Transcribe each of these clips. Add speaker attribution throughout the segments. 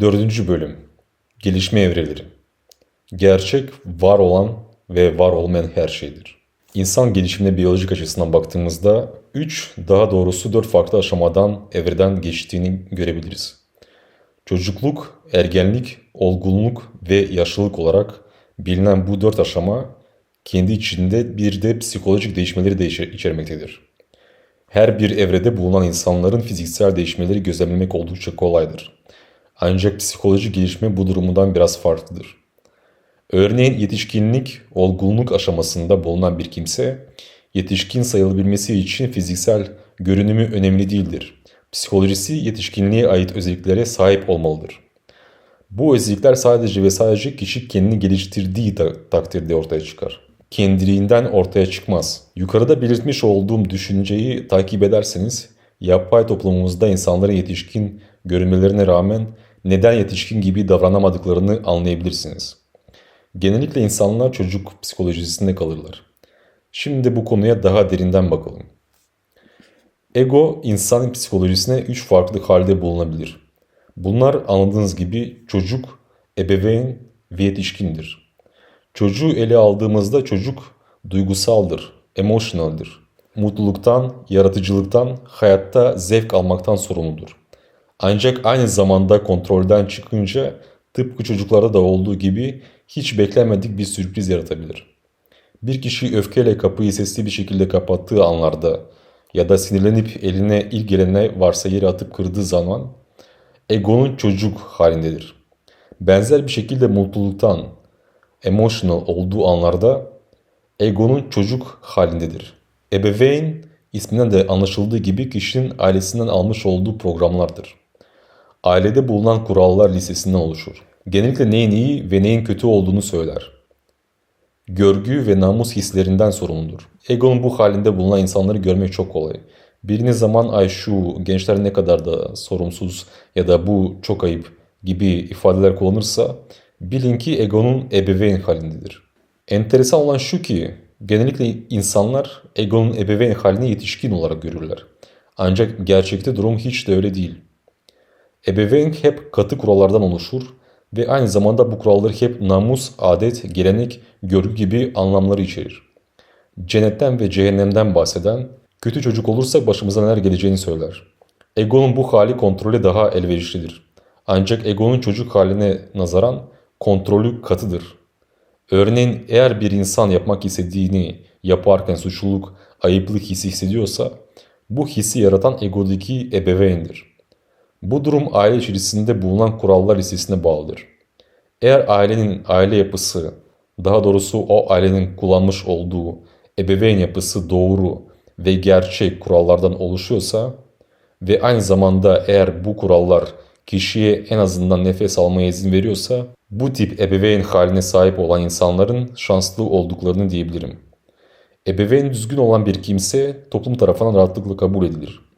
Speaker 1: Dördüncü bölüm Gelişme evreleri Gerçek, var olan ve var olmayan her şeydir. İnsan gelişimine biyolojik açısından baktığımızda 3, daha doğrusu 4 farklı aşamadan, evreden geçtiğini görebiliriz. Çocukluk, ergenlik, olgunluk ve yaşlılık olarak bilinen bu dört aşama kendi içinde bir de psikolojik değişmeleri de içer- içermektedir. Her bir evrede bulunan insanların fiziksel değişmeleri gözlemlemek oldukça kolaydır. Ancak psikolojik gelişme bu durumundan biraz farklıdır. Örneğin yetişkinlik, olgunluk aşamasında bulunan bir kimse, yetişkin sayılabilmesi için fiziksel görünümü önemli değildir. Psikolojisi yetişkinliğe ait özelliklere sahip olmalıdır. Bu özellikler sadece ve sadece kişi kendini geliştirdiği ta- takdirde ortaya çıkar. Kendiliğinden ortaya çıkmaz. Yukarıda belirtmiş olduğum düşünceyi takip ederseniz, yapay toplumumuzda insanların yetişkin görünmelerine rağmen neden yetişkin gibi davranamadıklarını anlayabilirsiniz. Genellikle insanlar çocuk psikolojisinde kalırlar. Şimdi bu konuya daha derinden bakalım. Ego insanın psikolojisine üç farklı halde bulunabilir. Bunlar anladığınız gibi çocuk, ebeveyn ve yetişkindir. Çocuğu ele aldığımızda çocuk duygusaldır, emotionaldir. Mutluluktan, yaratıcılıktan, hayatta zevk almaktan sorumludur. Ancak aynı zamanda kontrolden çıkınca tıpkı çocuklarda da olduğu gibi hiç beklenmedik bir sürpriz yaratabilir. Bir kişi öfkeyle kapıyı sesli bir şekilde kapattığı anlarda ya da sinirlenip eline ilk gelene varsa yere atıp kırdığı zaman egonun çocuk halindedir. Benzer bir şekilde mutluluktan, emotional olduğu anlarda egonun çocuk halindedir. Ebeveyn isminden de anlaşıldığı gibi kişinin ailesinden almış olduğu programlardır. Ailede bulunan kurallar listesinden oluşur. Genellikle neyin iyi ve neyin kötü olduğunu söyler. Görgü ve namus hislerinden sorumludur. Egonun bu halinde bulunan insanları görmek çok kolay. Biriniz zaman ay şu gençler ne kadar da sorumsuz ya da bu çok ayıp gibi ifadeler kullanırsa bilin ki egonun ebeveyn halindedir. Enteresan olan şu ki genellikle insanlar egonun ebeveyn halini yetişkin olarak görürler. Ancak gerçekte durum hiç de öyle değil. Ebeveyn hep katı kurallardan oluşur ve aynı zamanda bu kuralları hep namus, adet, gelenek, görgü gibi anlamları içerir. Cennetten ve cehennemden bahseden, kötü çocuk olursak başımıza neler geleceğini söyler. Egonun bu hali kontrole daha elverişlidir. Ancak egonun çocuk haline nazaran kontrolü katıdır. Örneğin eğer bir insan yapmak istediğini yaparken suçluluk, ayıplık hissi hissediyorsa bu hissi yaratan egodaki ebeveyndir. Bu durum aile içerisinde bulunan kurallar listesine bağlıdır. Eğer ailenin aile yapısı, daha doğrusu o ailenin kullanmış olduğu ebeveyn yapısı doğru ve gerçek kurallardan oluşuyorsa ve aynı zamanda eğer bu kurallar kişiye en azından nefes almaya izin veriyorsa bu tip ebeveyn haline sahip olan insanların şanslı olduklarını diyebilirim. Ebeveyn düzgün olan bir kimse toplum tarafından rahatlıkla kabul edilir.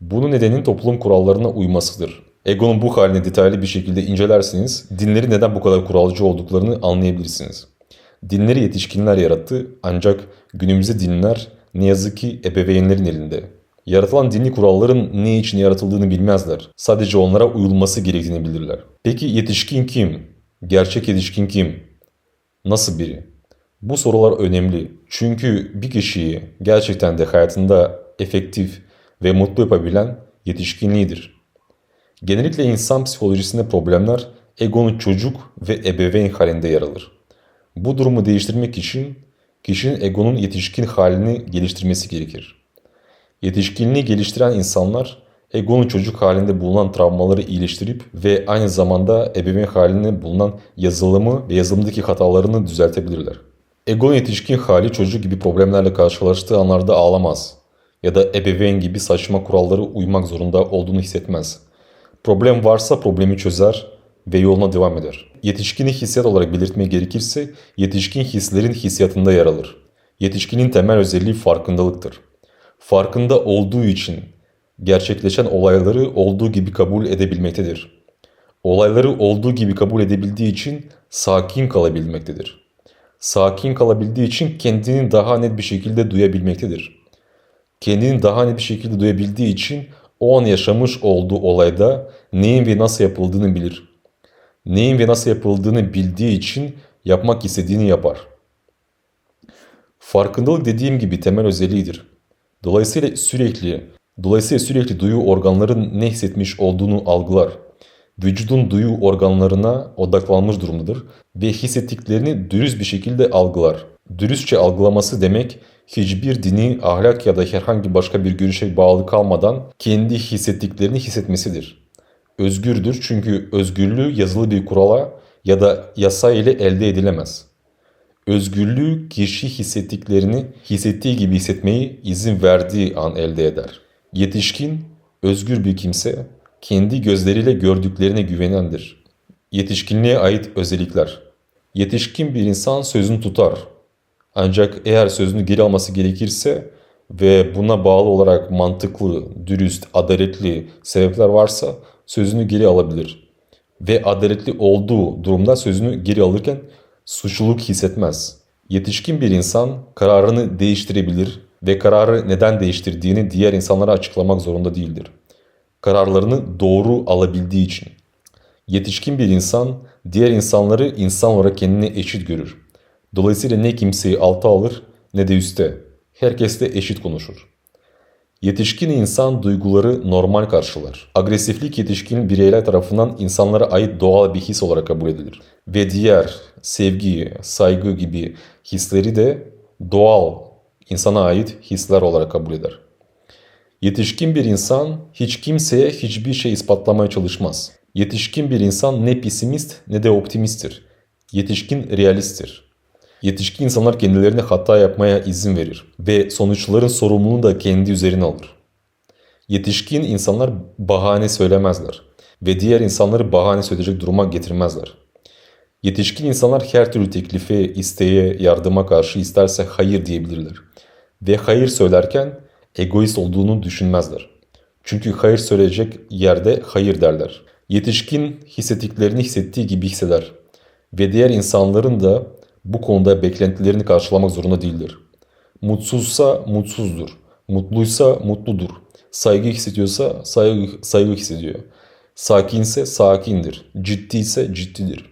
Speaker 1: Bunun nedeni toplum kurallarına uymasıdır. Egonun bu halini detaylı bir şekilde incelerseniz dinleri neden bu kadar kuralcı olduklarını anlayabilirsiniz. Dinleri yetişkinler yarattı ancak günümüzde dinler ne yazık ki ebeveynlerin elinde. Yaratılan dini kuralların ne için yaratıldığını bilmezler. Sadece onlara uyulması gerektiğini bilirler. Peki yetişkin kim? Gerçek yetişkin kim? Nasıl biri? Bu sorular önemli. Çünkü bir kişiyi gerçekten de hayatında efektif ve mutlu yapabilen yetişkinliğidir. Genellikle insan psikolojisinde problemler egonun çocuk ve ebeveyn halinde yer alır. Bu durumu değiştirmek için kişinin egonun yetişkin halini geliştirmesi gerekir. Yetişkinliği geliştiren insanlar egonun çocuk halinde bulunan travmaları iyileştirip ve aynı zamanda ebeveyn halinde bulunan yazılımı ve yazılımdaki hatalarını düzeltebilirler. Egonun yetişkin hali çocuk gibi problemlerle karşılaştığı anlarda ağlamaz ya da ebeveyn gibi saçma kurallara uymak zorunda olduğunu hissetmez. Problem varsa problemi çözer ve yoluna devam eder. Yetişkini hissiyat olarak belirtmeye gerekirse yetişkin hislerin hissiyatında yer alır. Yetişkinin temel özelliği farkındalıktır. Farkında olduğu için gerçekleşen olayları olduğu gibi kabul edebilmektedir. Olayları olduğu gibi kabul edebildiği için sakin kalabilmektedir. Sakin kalabildiği için kendini daha net bir şekilde duyabilmektedir. Kendini daha net bir şekilde duyabildiği için o an yaşamış olduğu olayda neyin ve nasıl yapıldığını bilir. Neyin ve nasıl yapıldığını bildiği için yapmak istediğini yapar. Farkındalık dediğim gibi temel özelliğidir. Dolayısıyla sürekli dolayısıyla sürekli duyu organların ne hissetmiş olduğunu algılar. Vücudun duyu organlarına odaklanmış durumdadır ve hissettiklerini dürüst bir şekilde algılar. Dürüstçe algılaması demek hiçbir dini, ahlak ya da herhangi başka bir görüşe bağlı kalmadan kendi hissettiklerini hissetmesidir. Özgürdür çünkü özgürlüğü yazılı bir kurala ya da yasa ile elde edilemez. Özgürlüğü kişi hissettiklerini hissettiği gibi hissetmeyi izin verdiği an elde eder. Yetişkin, özgür bir kimse, kendi gözleriyle gördüklerine güvenendir. Yetişkinliğe ait özellikler. Yetişkin bir insan sözünü tutar. Ancak eğer sözünü geri alması gerekirse ve buna bağlı olarak mantıklı, dürüst, adaletli sebepler varsa sözünü geri alabilir. Ve adaletli olduğu durumda sözünü geri alırken suçluluk hissetmez. Yetişkin bir insan kararını değiştirebilir ve kararı neden değiştirdiğini diğer insanlara açıklamak zorunda değildir. Kararlarını doğru alabildiği için. Yetişkin bir insan diğer insanları insan olarak kendine eşit görür. Dolayısıyla ne kimseyi alta alır ne de üste. Herkesle eşit konuşur. Yetişkin insan duyguları normal karşılar. Agresiflik yetişkin bireyler tarafından insanlara ait doğal bir his olarak kabul edilir. Ve diğer sevgi, saygı gibi hisleri de doğal, insana ait hisler olarak kabul eder. Yetişkin bir insan hiç kimseye hiçbir şey ispatlamaya çalışmaz. Yetişkin bir insan ne pesimist ne de optimisttir. Yetişkin realisttir. Yetişkin insanlar kendilerine hata yapmaya izin verir ve sonuçların sorumluluğunu da kendi üzerine alır. Yetişkin insanlar bahane söylemezler ve diğer insanları bahane söyleyecek duruma getirmezler. Yetişkin insanlar her türlü teklife, isteğe, yardıma karşı isterse hayır diyebilirler. Ve hayır söylerken egoist olduğunu düşünmezler. Çünkü hayır söyleyecek yerde hayır derler. Yetişkin hissettiklerini hissettiği gibi hisseder. Ve diğer insanların da bu konuda beklentilerini karşılamak zorunda değildir. Mutsuzsa mutsuzdur. Mutluysa mutludur. Saygı hissediyorsa saygı, saygı hissediyor. Sakinse sakindir. Ciddiyse ciddidir.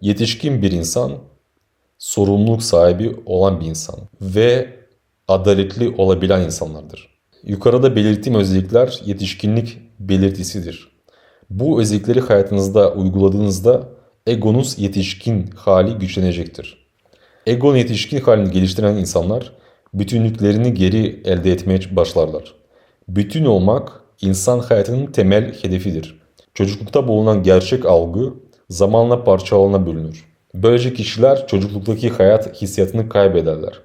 Speaker 1: Yetişkin bir insan sorumluluk sahibi olan bir insan ve adaletli olabilen insanlardır. Yukarıda belirttiğim özellikler yetişkinlik belirtisidir. Bu özellikleri hayatınızda uyguladığınızda egonuz yetişkin hali güçlenecektir. Egon yetişkin halini geliştiren insanlar bütünlüklerini geri elde etmeye başlarlar. Bütün olmak insan hayatının temel hedefidir. Çocuklukta bulunan gerçek algı zamanla parçalarına bölünür. Böylece kişiler çocukluktaki hayat hissiyatını kaybederler.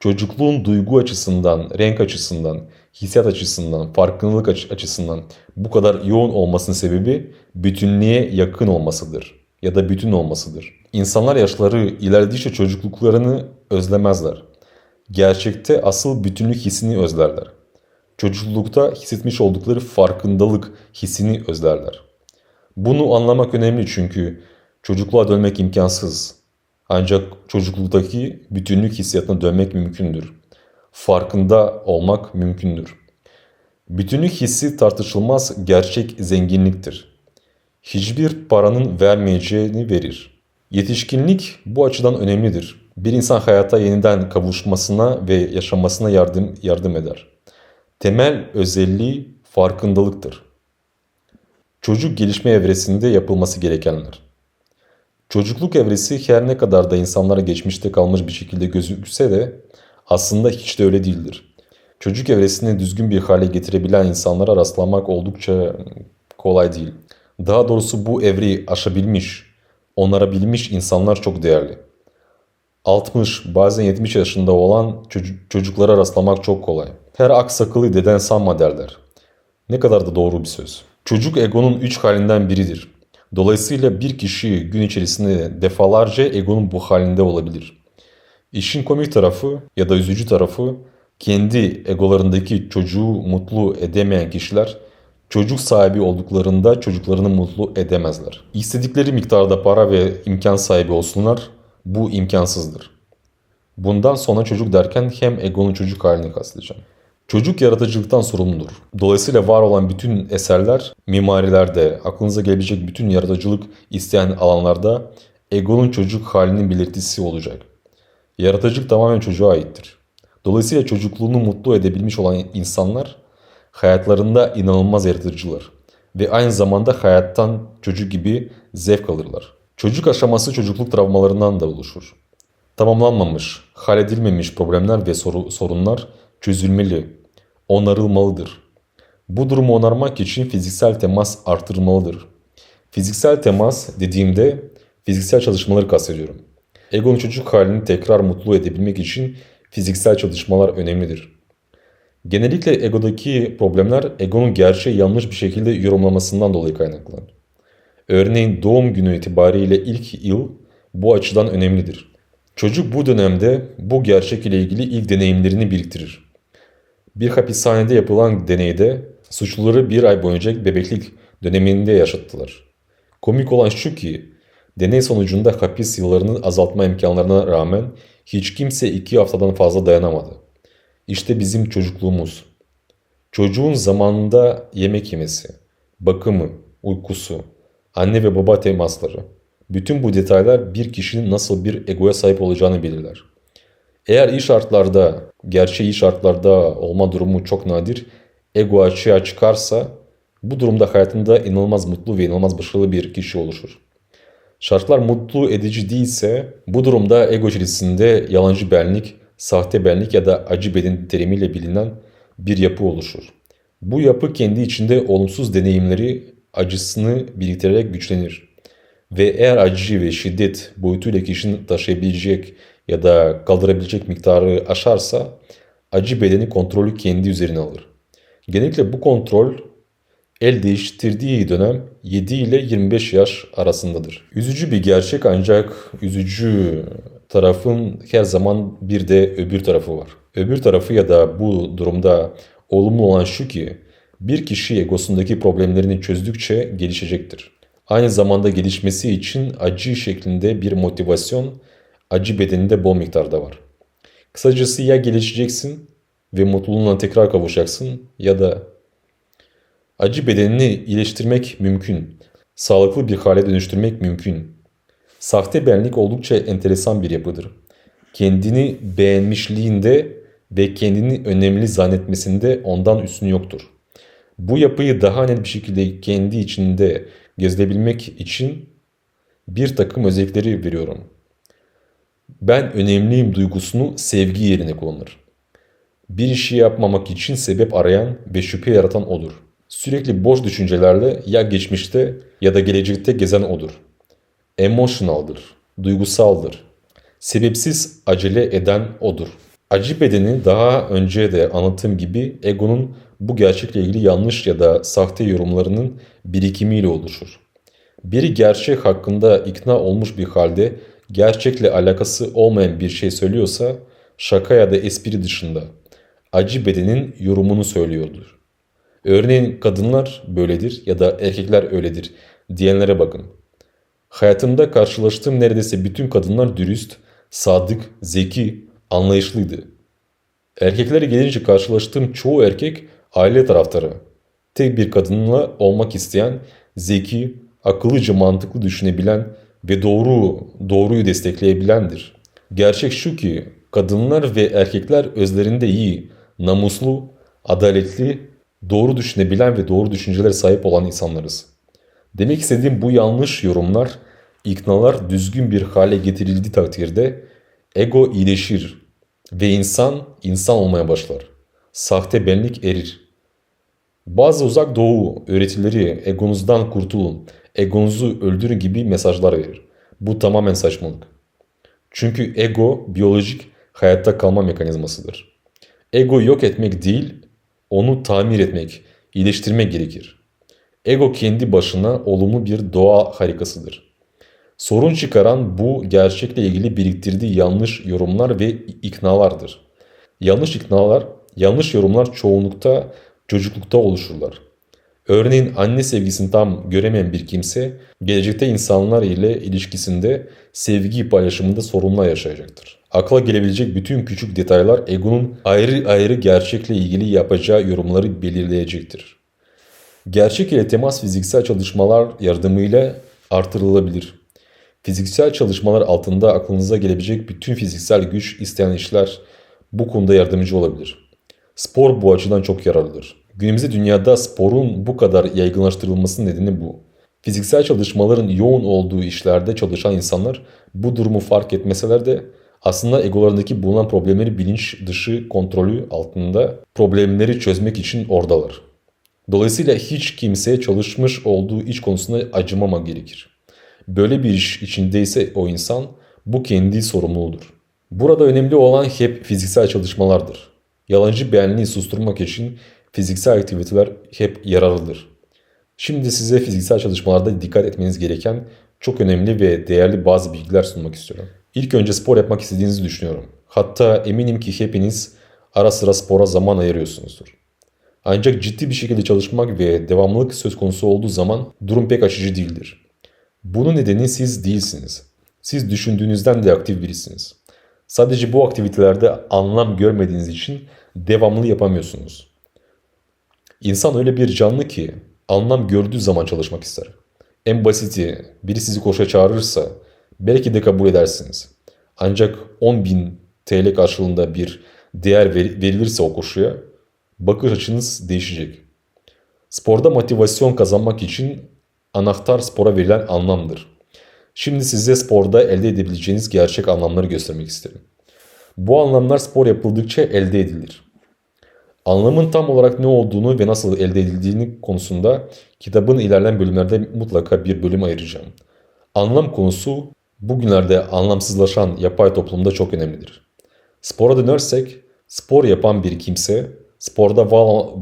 Speaker 1: Çocukluğun duygu açısından, renk açısından, hissiyat açısından, farkındalık açısından bu kadar yoğun olmasının sebebi bütünlüğe yakın olmasıdır ya da bütün olmasıdır. İnsanlar yaşları ilerledikçe çocukluklarını özlemezler. Gerçekte asıl bütünlük hissini özlerler. Çocuklukta hissetmiş oldukları farkındalık hissini özlerler. Bunu anlamak önemli çünkü çocukluğa dönmek imkansız. Ancak çocukluktaki bütünlük hissiyatına dönmek mümkündür. Farkında olmak mümkündür. Bütünlük hissi tartışılmaz gerçek zenginliktir hiçbir paranın vermeyeceğini verir. Yetişkinlik bu açıdan önemlidir. Bir insan hayata yeniden kavuşmasına ve yaşamasına yardım, yardım eder. Temel özelliği farkındalıktır. Çocuk gelişme evresinde yapılması gerekenler. Çocukluk evresi her ne kadar da insanlara geçmişte kalmış bir şekilde gözükse de aslında hiç de öyle değildir. Çocuk evresini düzgün bir hale getirebilen insanlara rastlamak oldukça kolay değil. Daha doğrusu bu evreyi aşabilmiş, onarabilmiş insanlar çok değerli. 60 bazen 70 yaşında olan çocuklara rastlamak çok kolay. Her aksakılı deden sanma derler. Ne kadar da doğru bir söz. Çocuk egonun üç halinden biridir. Dolayısıyla bir kişi gün içerisinde defalarca egonun bu halinde olabilir. İşin komik tarafı ya da üzücü tarafı kendi egolarındaki çocuğu mutlu edemeyen kişiler Çocuk sahibi olduklarında çocuklarını mutlu edemezler. İstedikleri miktarda para ve imkan sahibi olsunlar bu imkansızdır. Bundan sonra çocuk derken hem egonun çocuk halini kastlayacağım. Çocuk yaratıcılıktan sorumludur. Dolayısıyla var olan bütün eserler, mimarilerde, aklınıza gelebilecek bütün yaratıcılık isteyen alanlarda egonun çocuk halinin belirtisi olacak. Yaratıcılık tamamen çocuğa aittir. Dolayısıyla çocukluğunu mutlu edebilmiş olan insanlar hayatlarında inanılmaz yaratıcılar ve aynı zamanda hayattan çocuk gibi zevk alırlar. Çocuk aşaması çocukluk travmalarından da oluşur. Tamamlanmamış, halledilmemiş problemler ve soru, sorunlar çözülmeli, onarılmalıdır. Bu durumu onarmak için fiziksel temas artırılmalıdır. Fiziksel temas dediğimde fiziksel çalışmaları kastediyorum. Egonun çocuk halini tekrar mutlu edebilmek için fiziksel çalışmalar önemlidir. Genellikle egodaki problemler egonun gerçeği yanlış bir şekilde yorumlamasından dolayı kaynaklanır. Örneğin doğum günü itibariyle ilk yıl bu açıdan önemlidir. Çocuk bu dönemde bu gerçek ile ilgili ilk deneyimlerini biriktirir. Bir hapishanede yapılan deneyde suçluları bir ay boyunca bebeklik döneminde yaşattılar. Komik olan şu ki deney sonucunda hapis yıllarını azaltma imkanlarına rağmen hiç kimse iki haftadan fazla dayanamadı. İşte bizim çocukluğumuz. Çocuğun zamanında yemek yemesi, bakımı, uykusu, anne ve baba temasları. Bütün bu detaylar bir kişinin nasıl bir egoya sahip olacağını belirler. Eğer iyi şartlarda, gerçeği iyi şartlarda olma durumu çok nadir, ego açığa çıkarsa bu durumda hayatında inanılmaz mutlu ve inanılmaz başarılı bir kişi oluşur. Şartlar mutlu edici değilse bu durumda ego içerisinde yalancı benlik, sahte benlik ya da acı beden terimiyle bilinen bir yapı oluşur. Bu yapı kendi içinde olumsuz deneyimleri acısını biriktirerek güçlenir. Ve eğer acı ve şiddet boyutuyla kişinin taşıyabilecek ya da kaldırabilecek miktarı aşarsa acı bedeni kontrolü kendi üzerine alır. Genellikle bu kontrol el değiştirdiği dönem 7 ile 25 yaş arasındadır. Üzücü bir gerçek ancak üzücü tarafın her zaman bir de öbür tarafı var. Öbür tarafı ya da bu durumda olumlu olan şu ki bir kişi egosundaki problemlerini çözdükçe gelişecektir. Aynı zamanda gelişmesi için acı şeklinde bir motivasyon acı bedeninde bol miktarda var. Kısacası ya gelişeceksin ve mutluluğuna tekrar kavuşacaksın ya da acı bedenini iyileştirmek mümkün. Sağlıklı bir hale dönüştürmek mümkün. Sahte benlik oldukça enteresan bir yapıdır. Kendini beğenmişliğinde ve kendini önemli zannetmesinde ondan üstün yoktur. Bu yapıyı daha net bir şekilde kendi içinde gezebilmek için bir takım özellikleri veriyorum. Ben önemliyim duygusunu sevgi yerine kullanır. Bir işi yapmamak için sebep arayan ve şüphe yaratan odur. Sürekli boş düşüncelerle ya geçmişte ya da gelecekte gezen odur. Emotionaldır, duygusaldır. Sebepsiz acele eden odur. Acı bedeni daha önce de anlattığım gibi egonun bu gerçekle ilgili yanlış ya da sahte yorumlarının birikimiyle oluşur. Biri gerçek hakkında ikna olmuş bir halde gerçekle alakası olmayan bir şey söylüyorsa şaka ya da espri dışında acı bedenin yorumunu söylüyordur. Örneğin kadınlar böyledir ya da erkekler öyledir diyenlere bakın. Hayatımda karşılaştığım neredeyse bütün kadınlar dürüst, sadık, zeki, anlayışlıydı. Erkeklere gelince karşılaştığım çoğu erkek aile taraftarı. Tek bir kadınla olmak isteyen, zeki, akıllıca mantıklı düşünebilen ve doğru doğruyu destekleyebilendir. Gerçek şu ki kadınlar ve erkekler özlerinde iyi, namuslu, adaletli, doğru düşünebilen ve doğru düşüncelere sahip olan insanlarız. Demek istediğim bu yanlış yorumlar, iknalar düzgün bir hale getirildiği takdirde ego iyileşir ve insan insan olmaya başlar. Sahte benlik erir. Bazı uzak doğu öğretileri egonuzdan kurtulun, egonuzu öldürün gibi mesajlar verir. Bu tamamen saçmalık. Çünkü ego biyolojik hayatta kalma mekanizmasıdır. Ego yok etmek değil, onu tamir etmek, iyileştirmek gerekir. Ego kendi başına olumlu bir doğa harikasıdır. Sorun çıkaran bu gerçekle ilgili biriktirdiği yanlış yorumlar ve iknalardır. Yanlış iknalar, yanlış yorumlar çoğunlukta çocuklukta oluşurlar. Örneğin anne sevgisini tam göremeyen bir kimse gelecekte insanlar ile ilişkisinde sevgi paylaşımında sorunlar yaşayacaktır. Akla gelebilecek bütün küçük detaylar egonun ayrı ayrı gerçekle ilgili yapacağı yorumları belirleyecektir. Gerçek ile temas fiziksel çalışmalar yardımıyla artırılabilir. Fiziksel çalışmalar altında aklınıza gelebilecek bütün fiziksel güç isteyen işler bu konuda yardımcı olabilir. Spor bu açıdan çok yararlıdır. Günümüzde dünyada sporun bu kadar yaygınlaştırılmasının nedeni bu. Fiziksel çalışmaların yoğun olduğu işlerde çalışan insanlar bu durumu fark etmeseler de aslında egolarındaki bulunan problemleri bilinç dışı kontrolü altında problemleri çözmek için oradalar. Dolayısıyla hiç kimseye çalışmış olduğu iş konusunda acımama gerekir. Böyle bir iş içindeyse o insan bu kendi sorumluluğudur. Burada önemli olan hep fiziksel çalışmalardır. Yalancı beğenliği susturmak için fiziksel aktiviteler hep yararlıdır. Şimdi size fiziksel çalışmalarda dikkat etmeniz gereken çok önemli ve değerli bazı bilgiler sunmak istiyorum. İlk önce spor yapmak istediğinizi düşünüyorum. Hatta eminim ki hepiniz ara sıra spora zaman ayırıyorsunuzdur. Ancak ciddi bir şekilde çalışmak ve devamlılık söz konusu olduğu zaman durum pek açıcı değildir. Bunun nedeni siz değilsiniz. Siz düşündüğünüzden de aktif birisiniz. Sadece bu aktivitelerde anlam görmediğiniz için devamlı yapamıyorsunuz. İnsan öyle bir canlı ki anlam gördüğü zaman çalışmak ister. En basiti biri sizi koşuya çağırırsa belki de kabul edersiniz. Ancak 10.000 TL karşılığında bir değer verilirse o koşuya bakış açınız değişecek. Sporda motivasyon kazanmak için anahtar spora verilen anlamdır. Şimdi size sporda elde edebileceğiniz gerçek anlamları göstermek isterim. Bu anlamlar spor yapıldıkça elde edilir. Anlamın tam olarak ne olduğunu ve nasıl elde edildiğini konusunda kitabın ilerleyen bölümlerde mutlaka bir bölüm ayıracağım. Anlam konusu bugünlerde anlamsızlaşan yapay toplumda çok önemlidir. Spora dönersek, spor yapan bir kimse sporda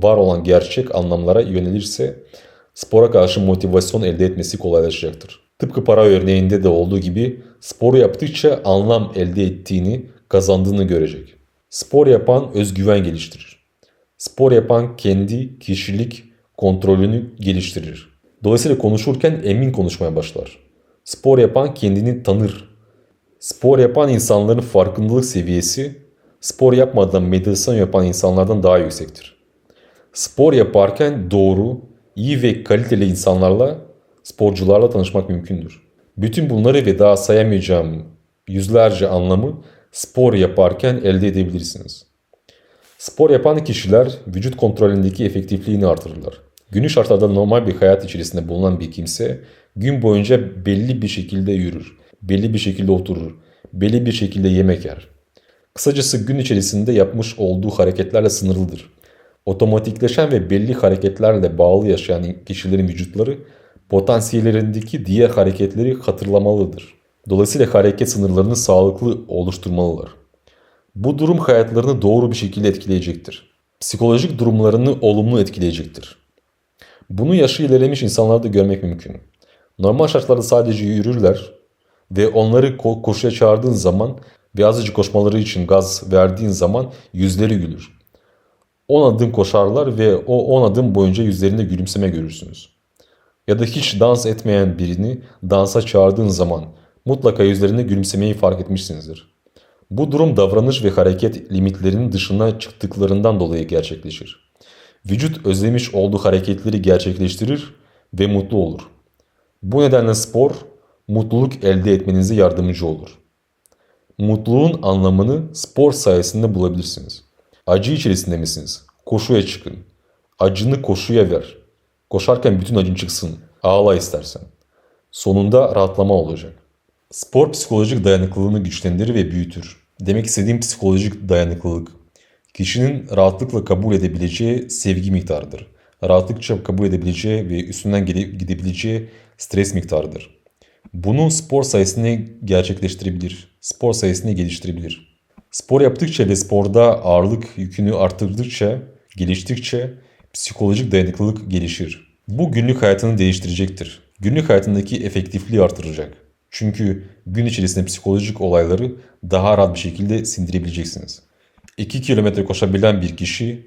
Speaker 1: var olan gerçek anlamlara yönelirse spora karşı motivasyon elde etmesi kolaylaşacaktır. Tıpkı para örneğinde de olduğu gibi spor yaptıkça anlam elde ettiğini, kazandığını görecek. Spor yapan özgüven geliştirir. Spor yapan kendi kişilik kontrolünü geliştirir. Dolayısıyla konuşurken emin konuşmaya başlar. Spor yapan kendini tanır. Spor yapan insanların farkındalık seviyesi spor yapmadan meditasyon yapan insanlardan daha yüksektir. Spor yaparken doğru, iyi ve kaliteli insanlarla, sporcularla tanışmak mümkündür. Bütün bunları ve daha sayamayacağım yüzlerce anlamı spor yaparken elde edebilirsiniz. Spor yapan kişiler vücut kontrolündeki efektifliğini artırırlar. Günlük şartlarda normal bir hayat içerisinde bulunan bir kimse gün boyunca belli bir şekilde yürür, belli bir şekilde oturur, belli bir şekilde yemek yer. Kısacası gün içerisinde yapmış olduğu hareketlerle sınırlıdır. Otomatikleşen ve belli hareketlerle bağlı yaşayan kişilerin vücutları potansiyellerindeki diğer hareketleri hatırlamalıdır. Dolayısıyla hareket sınırlarını sağlıklı oluşturmalılar. Bu durum hayatlarını doğru bir şekilde etkileyecektir. Psikolojik durumlarını olumlu etkileyecektir. Bunu yaşı ilerlemiş insanlarda görmek mümkün. Normal şartlarda sadece yürürler ve onları ko koşuya çağırdığın zaman ve azıcık koşmaları için gaz verdiğin zaman yüzleri gülür. 10 adım koşarlar ve o 10 adım boyunca yüzlerinde gülümseme görürsünüz. Ya da hiç dans etmeyen birini dansa çağırdığın zaman mutlaka yüzlerinde gülümsemeyi fark etmişsinizdir. Bu durum davranış ve hareket limitlerinin dışına çıktıklarından dolayı gerçekleşir. Vücut özlemiş olduğu hareketleri gerçekleştirir ve mutlu olur. Bu nedenle spor mutluluk elde etmenize yardımcı olur. Mutluluğun anlamını spor sayesinde bulabilirsiniz. Acı içerisinde misiniz? Koşuya çıkın. Acını koşuya ver. Koşarken bütün acın çıksın. Ağla istersen. Sonunda rahatlama olacak. Spor psikolojik dayanıklılığını güçlendirir ve büyütür. Demek istediğim psikolojik dayanıklılık. Kişinin rahatlıkla kabul edebileceği sevgi miktarıdır. Rahatlıkça kabul edebileceği ve üstünden gidebileceği stres miktarıdır. Bunu spor sayesinde gerçekleştirebilir. Spor sayesinde geliştirebilir. Spor yaptıkça ve sporda ağırlık yükünü arttırdıkça, geliştikçe psikolojik dayanıklılık gelişir. Bu günlük hayatını değiştirecektir. Günlük hayatındaki efektifliği artıracak. Çünkü gün içerisinde psikolojik olayları daha rahat bir şekilde sindirebileceksiniz. 2 kilometre koşabilen bir kişi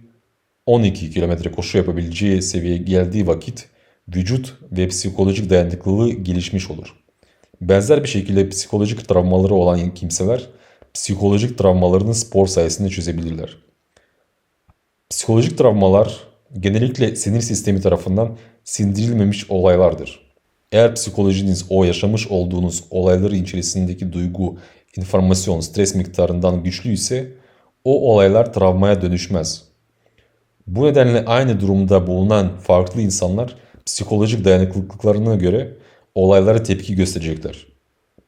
Speaker 1: 12 kilometre koşu yapabileceği seviyeye geldiği vakit vücut ve psikolojik dayanıklılığı gelişmiş olur. Benzer bir şekilde psikolojik travmaları olan kimseler psikolojik travmalarını spor sayesinde çözebilirler. Psikolojik travmalar genellikle sinir sistemi tarafından sindirilmemiş olaylardır. Eğer psikolojiniz o yaşamış olduğunuz olayları içerisindeki duygu, informasyon, stres miktarından güçlü ise o olaylar travmaya dönüşmez. Bu nedenle aynı durumda bulunan farklı insanlar psikolojik dayanıklılıklarına göre olaylara tepki gösterecekler.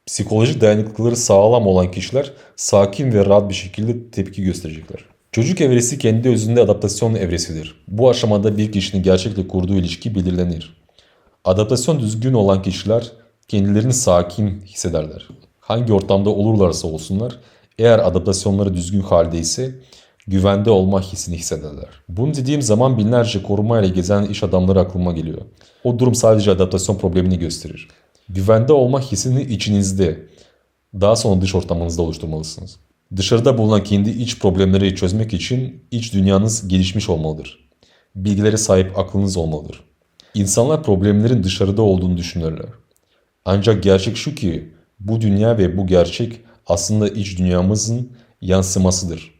Speaker 1: Psikolojik dayanıklılıkları sağlam olan kişiler sakin ve rahat bir şekilde tepki gösterecekler. Çocuk evresi kendi özünde adaptasyon evresidir. Bu aşamada bir kişinin gerçekle kurduğu ilişki belirlenir. Adaptasyon düzgün olan kişiler kendilerini sakin hissederler. Hangi ortamda olurlarsa olsunlar eğer adaptasyonları düzgün halde ise güvende olma hissini hissederler. Bunu dediğim zaman binlerce korumayla gezen iş adamları aklıma geliyor. O durum sadece adaptasyon problemini gösterir. Güvende olma hissini içinizde, daha sonra dış ortamınızda oluşturmalısınız. Dışarıda bulunan kendi iç problemleri çözmek için iç dünyanız gelişmiş olmalıdır. Bilgilere sahip aklınız olmalıdır. İnsanlar problemlerin dışarıda olduğunu düşünürler. Ancak gerçek şu ki bu dünya ve bu gerçek aslında iç dünyamızın yansımasıdır.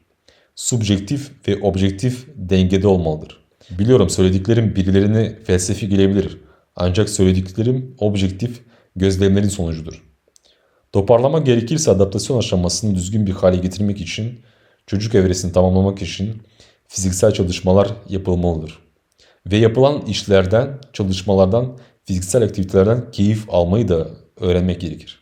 Speaker 1: Subjektif ve objektif dengede olmalıdır. Biliyorum söylediklerim birilerine felsefi gelebilir. Ancak söylediklerim objektif gözlemlerin sonucudur. Toparlama gerekirse adaptasyon aşamasını düzgün bir hale getirmek için, çocuk evresini tamamlamak için fiziksel çalışmalar yapılmalıdır. Ve yapılan işlerden, çalışmalardan, fiziksel aktivitelerden keyif almayı da öğrenmek gerekir.